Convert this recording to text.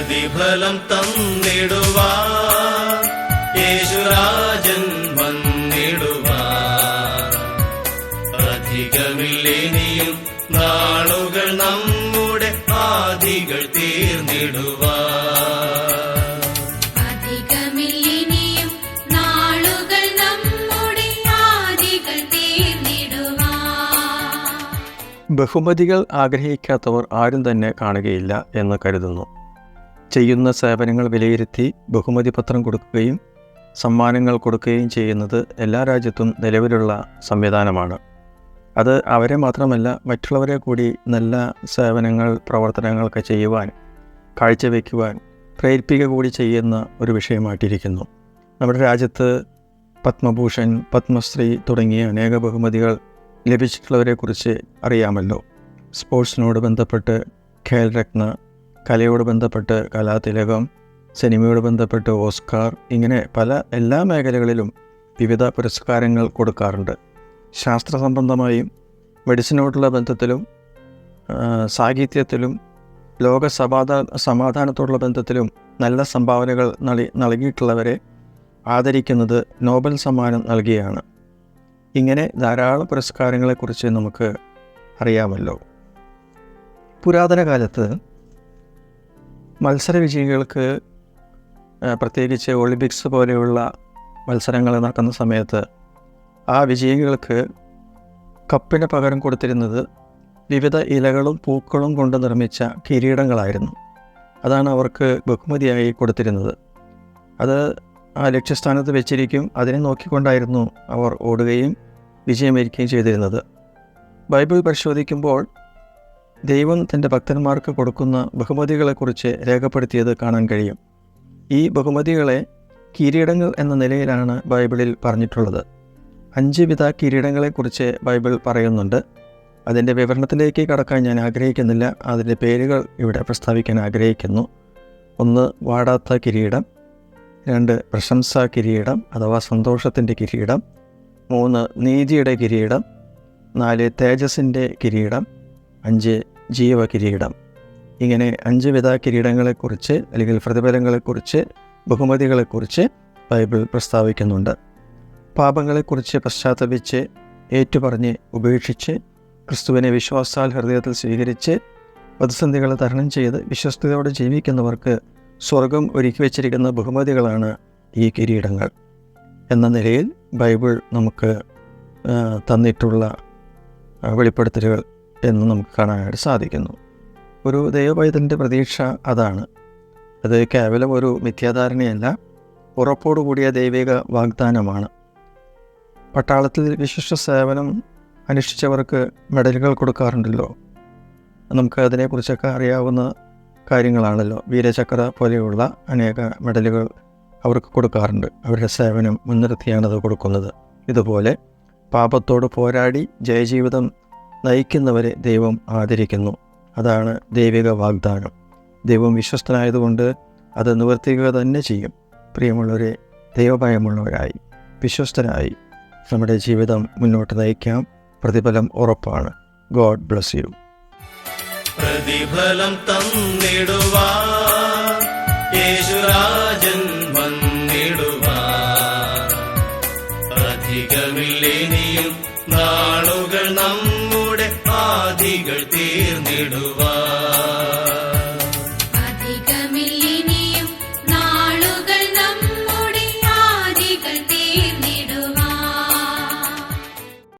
പ്രതിഫലം തന്നിടുവാ. യേശുരാജൻ വന്നിടുവാ. അധികമില്ലിനിയും നാളുകൾ നമ്മുടെ ആദികൾ തീർന്നിടുവാ. ബഹുമതികൾ ആഗ്രഹിക്കാത്തവർ ആരും തന്നെ കാണുകയില്ല എന്ന് കരുതുന്നു. ചെയ്യുന്ന സേവനങ്ങൾ വിലയിരുത്തി ബഹുമതി പത്രം കൊടുക്കുകയും സമ്മാനങ്ങൾ കൊടുക്കുകയും ചെയ്യുന്നത് എല്ലാ രാജ്യത്തും നിലവിലുള്ള സംവിധാനമാണ്. അത് അവരെ മാത്രമല്ല മറ്റുള്ളവരെ കൂടി നല്ല സേവനങ്ങൾ പ്രവർത്തനങ്ങളൊക്കെ ചെയ്യുവാൻ കാഴ്ചവെക്കുവാൻ പ്രേരിപ്പിക്കുക കൂടി ചെയ്യുന്ന ഒരു വിഷയമായിട്ടിരിക്കുന്നു. നമ്മുടെ രാജ്യത്ത് പത്മഭൂഷൺ പത്മശ്രീ തുടങ്ങിയ അനേക ബഹുമതികൾ ലഭിച്ചിട്ടുള്ളവരെക്കുറിച്ച് അറിയാമല്ലോ. സ്പോർട്സിനോട് ബന്ധപ്പെട്ട് ഖേൽ രത്ന കലയോട് ബന്ധപ്പെട്ട് കലാതിലകം സിനിമയോട് ബന്ധപ്പെട്ട് ഓസ്കാർ ഇങ്ങനെ പല എല്ലാ മേഖലകളിലും വിവിധ പുരസ്കാരങ്ങൾ കൊടുക്കാറുണ്ട്. ശാസ്ത്ര സംബന്ധമായും മെഡിസിനോടുള്ള ബന്ധത്തിലും സാഹിത്യത്തിലും ലോക സമാധാന സമാധാനത്തോടുള്ള ബന്ധത്തിലും നല്ല സംഭാവനകൾ നൽകി നൽകിയിട്ടുള്ളവരെ ആദരിക്കുന്നത് നോബൽ സമ്മാനം നൽകിയാണ്. ഇങ്ങനെ ധാരാളം പുരസ്കാരങ്ങളെക്കുറിച്ച് നമുക്ക് അറിയാമല്ലോ. പുരാതന കാലത്ത് മത്സര വിജയികൾക്ക് പ്രത്യേകിച്ച് ഒളിമ്പിക്സ് പോലെയുള്ള മത്സരങ്ങൾ നടക്കുന്ന സമയത്ത് ആ വിജയികൾക്ക് കപ്പിന് പകരം കൊടുത്തിരുന്നത് വിവിധ ഇലകളും പൂക്കളും കൊണ്ട് നിർമ്മിച്ച കിരീടങ്ങളായിരുന്നു. അതാണ് അവർക്ക് ബഹുമതിയായി കൊടുത്തിരുന്നത്. അത് ആ ലക്ഷ്യസ്ഥാനത്ത് വെച്ചിരിക്കും. അതിനെ നോക്കിക്കൊണ്ടായിരുന്നു അവർ ഓടുകയും വിജയമരിക്കുകയും ചെയ്തിരുന്നത്. ബൈബിൾ പരിശോധിക്കുമ്പോൾ ദൈവം തന്റെ ഭക്തന്മാർക്ക് കൊടുക്കുന്ന ബഹുമതികളെക്കുറിച്ച് രേഖപ്പെടുത്തിയത് കാണാൻ കഴിയും. ഈ ബഹുമതികളെ കിരീടങ്ങൾ എന്ന നിലയിലാണ് ബൈബിളിൽ പറഞ്ഞിട്ടുള്ളത്. അഞ്ച് വിധ കിരീടങ്ങളെക്കുറിച്ച് ബൈബിൾ പറയുന്നുണ്ട്. അതിന്റെ വിവരണത്തിലേക്ക് കടക്കാൻ ഞാൻ ആഗ്രഹിക്കുന്നില്ല. അതിന്റെ പേരുകൾ ഇവിടെ പ്രസ്താവിക്കാൻ ആഗ്രഹിക്കുന്നു. ഒന്ന് വാടാത്ത കിരീടം. രണ്ട് പ്രശംസാ കിരീടം അഥവാ സന്തോഷത്തിന്റെ കിരീടം. മൂന്ന് നീതിയുടെ കിരീടം. നാല് തേജസ്സിന്റെ കിരീടം. അഞ്ച് ജീവ കിരീടം ഇങ്ങനെ അഞ്ച് വിധ കിരീടങ്ങളെക്കുറിച്ച് അല്ലെങ്കിൽ പ്രതിഫലങ്ങളെക്കുറിച്ച് ബഹുമതികളെക്കുറിച്ച് ബൈബിൾ പ്രസ്താവിക്കുന്നുണ്ട്. പാപങ്ങളെക്കുറിച്ച് പശ്ചാത്തപിച്ച് ഏറ്റുപറഞ്ഞ് ഉപേക്ഷിച്ച് ക്രിസ്തുവിനെ വിശ്വാസാൽ ഹൃദയത്തിൽ സ്വീകരിച്ച് പ്രതിസന്ധികളെ തരണം ചെയ്ത് വിശ്വസ്തയോടെ ജീവിക്കുന്നവർക്ക് സ്വർഗം ഒരുക്കി വച്ചിരിക്കുന്ന ബഹുമതികളാണ് ഈ കിരീടങ്ങൾ. എന്ന നിലയിൽ ബൈബിൾ നമുക്ക് തന്നിട്ടുള്ള വെളിപ്പെടുത്തലുകൾ. എന്ന് നമുക്ക് കാണാനായിട്ട് സാധിക്കുന്നു. ഒരു ദൈവപൈതലിന്റെ പ്രതീക്ഷ അതാണ്. അത് കേവലം ഒരു മിഥ്യാധാരണയല്ല ഉറപ്പോടുകൂടിയ ദൈവിക വാഗ്ദാനമാണ്. പട്ടാളത്തിൽ വിശിഷ്ട സേവനം അനുഷ്ഠിച്ചവർക്ക് മെഡലുകൾ കൊടുക്കാറുണ്ടല്ലോ. നമുക്ക് അതിനെക്കുറിച്ചൊക്കെ അറിയാവുന്ന കാര്യങ്ങളാണല്ലോ. വീരചക്ര പോലെയുള്ള അനേക മെഡലുകൾ അവർക്ക് കൊടുക്കാറുണ്ട്. അവരുടെ സേവനം മുൻനിർത്തിയാണത് കൊടുക്കുന്നത്. ഇതുപോലെ പാപത്തോട് പോരാടി ജയജീവിതം നയിക്കുന്നവരെ ദൈവം ആദരിക്കുന്നു. അതാണ് ദൈവിക വാഗ്ദാനം. ദൈവം വിശ്വസ്തനായതുകൊണ്ട് അത് നിവർത്തിക്കുക തന്നെ ചെയ്യും. പ്രിയമുള്ളവരെ ദൈവഭയമുള്ളവരായി വിശ്വസ്തരായി നമ്മുടെ ജീവിതം മുന്നോട്ട് നയിക്കാം. പ്രതിഫലം ഉറപ്പാണ്. God bless you. പ്രതിഫലം തന്നിടുവാ